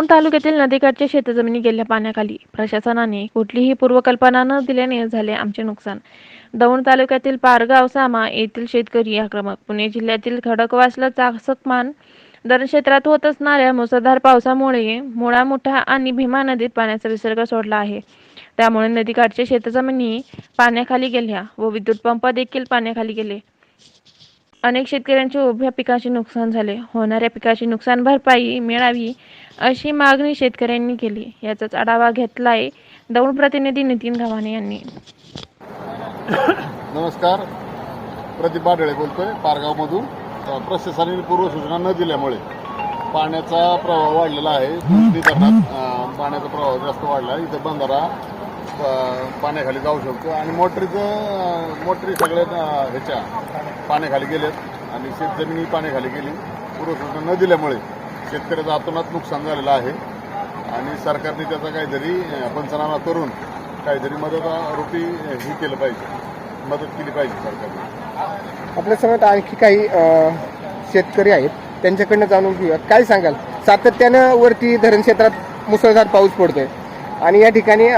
दौंड तालुक्यातील नदीकाठच्या शेतजमिनी गेल्या पाण्याखाली. प्रशासनाने कुठलीही पूर्वकल्पना न दिल्याने झाले आमचे नुकसान. दौंड तालुक्यातील पारगाव सामा येथील शेतकरी आक्रमक. पुणे जिल्ह्यातील खडकवासला चाकसकमान धरण क्षेत्रात होत असणाऱ्या मुसळधार पावसामुळे मुळा मुठा आणि भीमा नदीत पाण्याचा विसर्ग सोडला आहे. त्यामुळे नदीकाठच्या शेतजमिनी पाण्याखाली गेल्या व विद्युत पंप देखील पाण्याखाली गेले. अनेक शेतकऱ्यांचे उभ्या पिकाचे नुकसान झाले. होणाऱ्या पिकाची नुकसान भरपाई मिळावी अशी मागणी शेतकऱ्यांनी केली. याचाच आढावा घेतलाय दौंड प्रतिनिधी नितीन गव्हाणे यांनी. नमस्कार. प्रदीप बाडळे बोलतोय पारगावमधून अ, प्रशासनाने पूर्वसूचना न दिल्यामुळे पाण्याचा प्रभाव वाढलेला आहे. दुसरी धरणात पाण्याचा प्रभाव जास्त वाढला. आहे इथं बंधारा पाण्याखाली जाऊ शकतो. आणि मोटरीचं मोटरी सगळ्या ह्याच्या पाण्याखाली गेल्यात आणि शेतजमिनी पाण्याखाली गेली. पूर्वसूचना न दिल्यामुळे शेतकऱ्याचं अतोनात नुकसान झालेलं आहे. आणि सरकारने त्याचा काहीतरी पंचनामा करून काहीतरी मदत रूपी हे केलं पाहिजे. मदत केली पाहिजे सरकारने. आपल्यासमोर आणखी काही शेतकरी आहेत. त्यांच्याकडनं जाणून घेऊया. काय सांगाल? सातत्यानं वरती धरण क्षेत्रात मुसळधार पाऊस पडतोय. आणि या ठिकाणी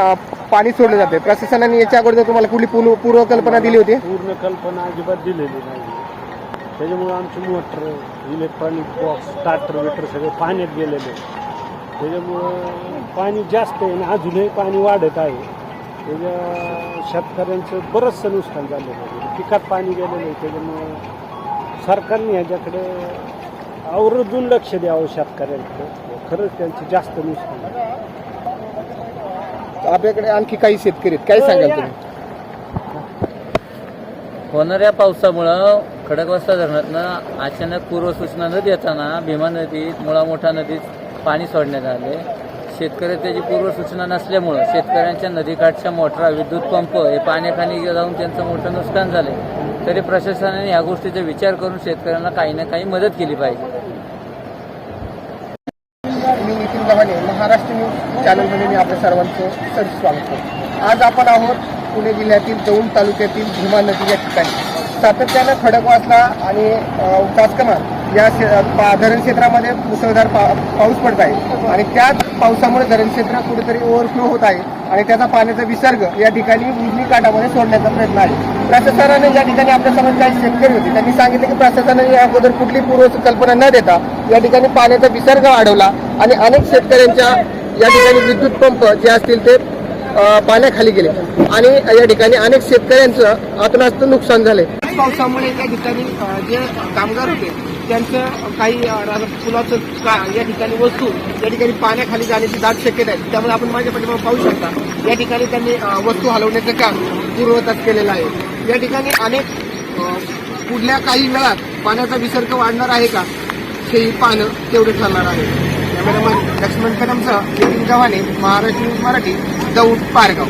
पाणी सोडलं जाते प्रशासनाने याच्या अगोदर तुम्हाला कुठली पूर्व पूर्वकल्पना दिली होती? पूर्ण कल्पना अजिबात दिलेली नाही. त्याच्यामुळे आमची मोटर इलेक्ट्रॉनिक बॉक्स स्टार्टर वेटर सगळे पाण्यात गेलेले त्याच्यामुळं पाणी जास्त आहे आणि अजूनही पाणी वाढत आहे. त्याच्या शेतकऱ्यांचं बरंचसं नुकसान झालेलं आहे. पिकात पाणी गेलेलं आहे. त्याच्यामुळं सरकारने ह्याच्याकडे आवर्जून लक्ष द्यावं शेतकऱ्यांकडे. खरंच त्यांचं जास्त नुकसान आहे. आपल्याकडे आणखी काही शेतकरी आहेत. काय सांगाल तुम्ही? होणाऱ्या पावसामुळं खडकवासला धरणातनं अचानक पूर्वसूचना न देताना भीमा नदीत मुळा मोठा नदीत पाणी सोडण्यात आले. शेतकरी त्याची पूर्वसूचना नसल्यामुळं शेतकऱ्यांच्या नदीकाठच्या मोटरा विद्युत पंप हे पाण्याखाली जाऊन त्यांचं मोठं नुकसान झाले. तरी प्रशासनाने या गोष्टीचा विचार करून शेतकऱ्यांना काही ना काही मदत केली पाहिजे. मी नितीन गव्हाणे महाराष्ट्र न्यूज चॅनलमध्ये मी आपल्या सर्वांचं सर स्वागत करतो. आज आपण आहोत पुणे जिल्ह्यातील दौंड तालुक्यातील भीमा नदी या ठिकाणी. सातत्यानं खडकवासला आणि चाचकमा या धरण क्षेत्रामध्ये मुसळधार पा पाऊस पडत आहे. आणि त्याच पावसामुळे धरण क्षेत्र कुठेतरी ओव्हरफ्लो होत आहे आणि त्याचा पाण्याचा विसर्ग या ठिकाणी उजनी काठामध्ये सोडण्याचा प्रयत्न आहे. प्रशासनाने या ठिकाणी आपल्यासमोर काही शेतकरी होते त्यांनी सांगितलं की प्रशासनाने या अगोदर कुठली पूर्व कल्पना न देता या ठिकाणी पाण्याचा विसर्ग वाढवला आणि अनेक शेतकऱ्यांच्या या ठिकाणी विद्युत पंप जे असतील ते पाण्याखाली गेले. आणि या ठिकाणी अनेक शेतकऱ्यांचं आतनास्त नुकसान झाले पावसामुळे या ठिकाणी जे कामगार होते त्यांचं काही फुलाचं का या ठिकाणी वस्तू या ठिकाणी पाण्याखाली जाण्याची दाट शक्यता आहे. त्यामुळे आपण माझ्या पाठीमागे पाहू शकता या ठिकाणी त्यांनी वस्तू हलवण्याचं काम पूर्ववत केलेलं आहे. या ठिकाणी अनेक पुढल्या काही वेळात पाण्याचा विसर्ग वाढणार आहे का? हे पाहणं तेवढं ठरणार आहे. कॅमेरामॅन लक्ष्मण कदमसह नितीन गव्हाणे महाराष्ट्र न्यूज मराठी. दौंड पारगाव